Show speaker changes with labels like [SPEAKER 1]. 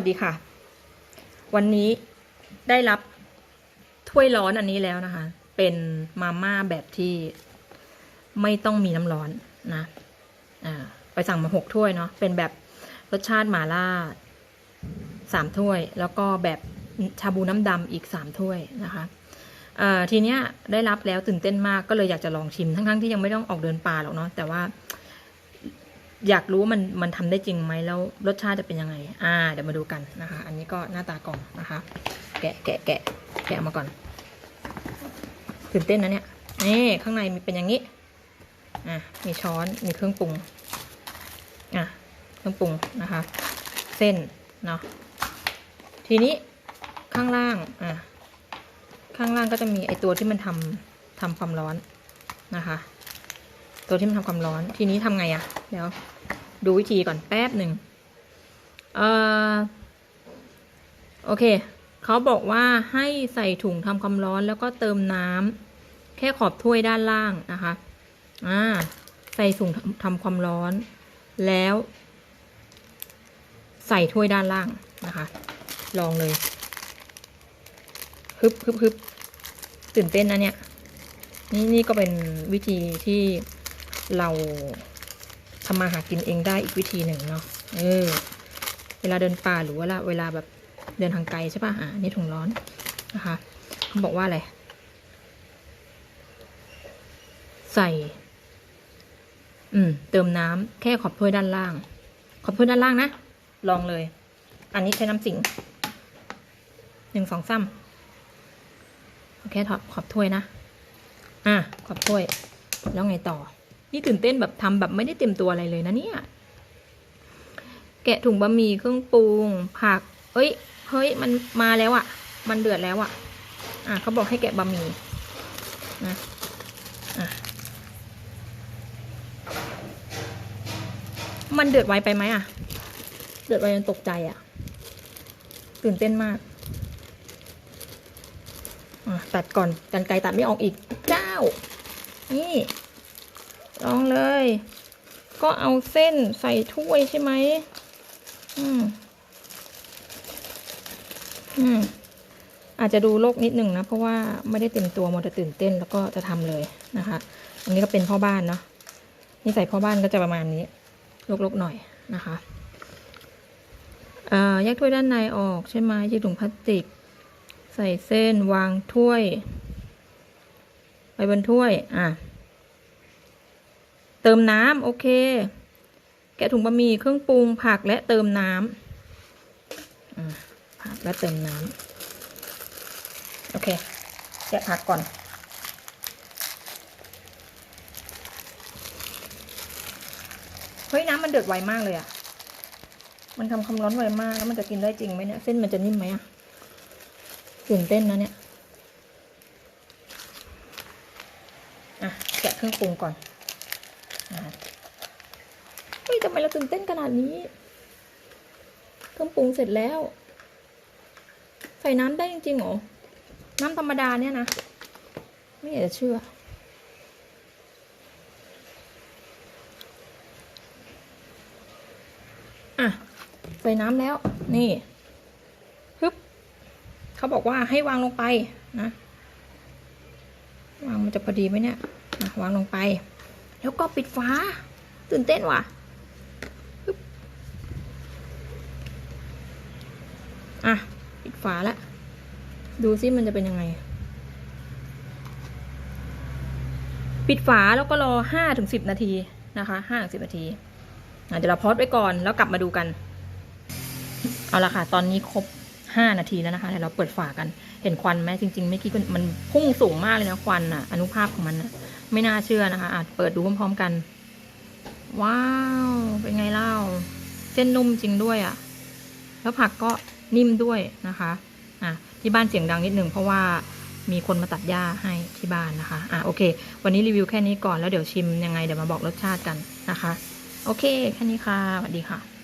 [SPEAKER 1] วัสดีค่ะ วันนี้ได้รับถ้วยร้อนอันนี้แล้วนะคะ เป็นมาม่าแบบที่ไม่ต้องมีน้ำร้อนนะอ่าไปสั่งมาหกถ้วยเนาะเป็นแบบรสชาติหมาล่าสามถ้วย แล้วก็แบบชาบูน้ำดำอีกสามถ้วยนะคะเอ่อทีเนี้ยได้รับแล้วตื่นเต้นมากก็เลยอยากจะลองชิมทั้งๆที่ยังไม่ต้องออกเดินป่าหรอกเนาะแต่ว่า อยากรู้ว่ามันมันทำได้จริงไหมแล้วรสชาติจะเป็นยังไง อ่า เดี๋ยวมาดูกันนะคะ อันนี้ก็หน้าตากล่องนะคะ แกะแกะแกะแกะออกมาก่อนตื่นเต้นนะเนี่ยนี่ข้างในมีเป็นอย่างนี้อะมีช้อนมีเครื่องปรุงอะเครื่องปรุงนะคะ เส้นเนาะทีนี้ข้างล่างอะข้างล่างก็จะมีไอตัวที่มันทำทำความร้อนนะคะ ตัวที่มันทำความร้อน ทีนี้ทำไงอะเดี๋ยว ดูวิธีก่อนแป๊บหนึ่งเอ่อโอเค เขาบอกว่าให้ใส่ถุงทำความร้อนแล้วก็เติมน้ำแค่ขอบถ้วยด้านล่างนะคะอ่าใส่ถุงทำความร้อน แล้ว ใส่ถ้วยด้านล่างนะคะ ลองเลยฮึบฮึบฮึบตื่นเต้นนะเนี่ย นี่นี่ก็เป็นวิธีที่ เราทำมาหากินเองได้อีกวิธีหนึ่งเนาะเออ เวลาเดินป่าหรือว่าเวลาแบบเดินทางไกลใช่ป่ะอ่านี่ถุงร้อนนะคะเขาบอกว่าอะไร ใส่ อืม เติมน้ำแค่ขอบถ้วยด้านล่าง ขอบถ้วยด้านล่างนะ ลองเลย อันนี้ใช้น้ำสิงหนึ่งสองซ้ำแค่ถอดขอบถ้วยนะ อะ ขอบถ้วย แล้วไงต่อ นี่ตื่นเต้นแบบทำแบบไม่ได้เต็มตัวอะไรเลยนะเนี่ย แกะถุงบะหมี่เครื่องปรุงผัก เอ้ย เฮ้ย มันมาแล้วอะ่ะ มันเดือดแล้วอะ่ะ อะเขาบอกให้แกะบะหมี่นะอะมันเดือดไวไปไหมอะ่ะ เดือดไวจนตกใจอะ่ะ ตื่นเต้นมากอะตัดก่อนกันไกลตัดไม่ออกอีกเจ้า นี่ ลองเลย ก็เอาเส้นใส่ถ้วยใช่ไหมอืม อืม อาจจะดูโลกนิดหนึ่งนะ เพราะว่าไม่ได้เต็มตัวมอจะตื่นเต้นแล้วก็จะทำเลยนะคะ อันนี้ก็เป็นพ่อบ้านเนาะนี่ใส่พ่อบ้านก็จะประมาณนี้ลกๆหน่อยนะคะอ่าแยกถ้วยด้านในออกใช่ไหมแยกถุงพลาสติก ใส่เส้นวางถ้วย ไปบนถ้วย อะ เติมน้ำโอเค แกะถุงบะหมี่เครื่องปรุงผักและเติมน้ำผักและเติมน้ำโอเค แกะผักก่อนเฮ้ยน้ำมันเดือดไวมากเลยอะมันทำความร้อนไวมากแล้วมันจะกินได้จริงไหมเนี่ย เส้นมันจะนิ่มไหมอะตื่นเต้นนะเนี่ย อะแกะเครื่องปรุงก่อน อะเฮ้ยทำไมเราตื่นเต้นขนาดนี้ เครื่องปรุงเสร็จแล้ว ใส่น้ำได้จริงๆหรอ น้ำธรรมดาเนี่ยนะ ไม่อยากจะเชื่อ อะ ใส่น้ำแล้ว นี่ฮึบเขาบอกว่าให้วางลงไปนะ วางมันจะพอดีไหมเนี่ย วางลงไป แล้วก็ปิดฝาตื่นเต้นว่ะอะ ปิดฝาแล้วดูซิมันจะเป็นยังไง ปิดฝาแล้วก็รอห้าถึงสิบนาทีนะคะห้าถึงสิบนาทีเดี๋ยวเราพอดไว้ก่อนแล้วกลับมาดูกัน เอาละค่ะ ตอนนี้ครบ ห้านาทีแล้วนะคะเดี๋ยวเราเปิดฝากัน เห็นควันไหมจริงๆไม่กี่มันพุ่งสูงมากเลยนะควันอะ อนุภาพของมันอะ ไม่น่าเชื่อนะคะอาจเปิดดูพร้อมๆกัน ว้าว เป็นไงเล่า เส้นนุ่มจริงด้วยอะ่ะ แล้วผักก็นิ่มด้วยนะคะ อะ ที่บ้านเสียงดังนิดนึงเพราะว่ามีคนมาตัดหญ้าให้ที่บ้านนะคะ อะโอเค วันนี้รีวิวแค่นี้ก่อนแล้วเดี๋ยวชิมยังไงเดี๋ยวมาบอกรสชาติกันนะคะ โอเค แค่นี้ค่ะสวัสดีค่ะ